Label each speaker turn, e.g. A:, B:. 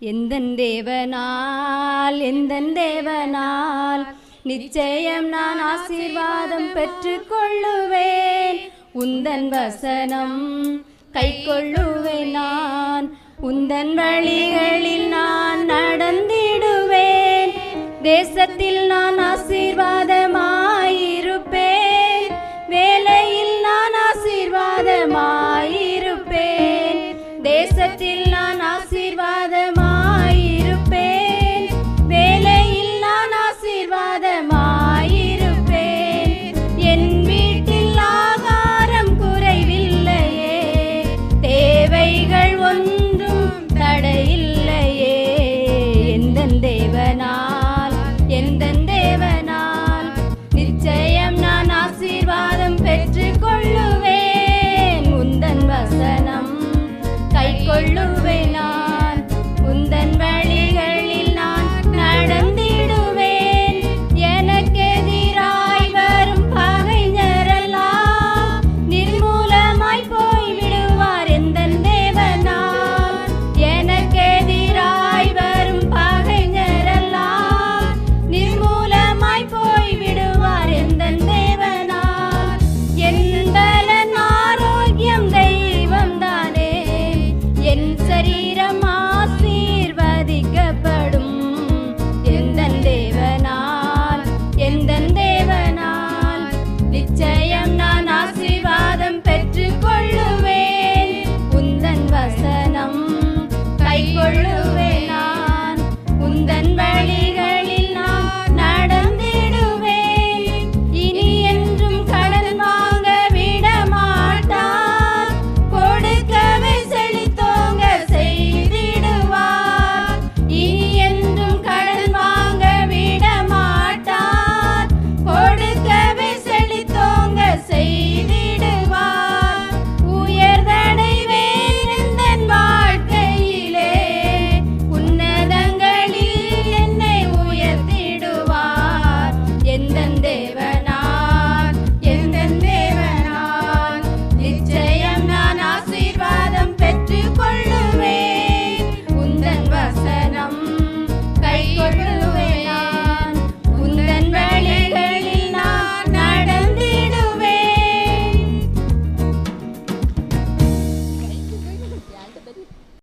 A: எந்தன் தேவனால் எந்தன் தேவனால்? நிச்சயம் நான் ஆசீர்வாதம் பெற்று கொள்ளுவேன் உந்தன் வசனம் கை கொள்ளுவேன் நான். உந்தன் வழிகளில் நான் நடந்திடுவேன். தேசத்தில் நான் ஆசீர்வாதமாயிருப்பேன். வேலையில் நான் ஆசீர்வாதமாயிருப்பேன். தேசத்தில் വിജയം നാ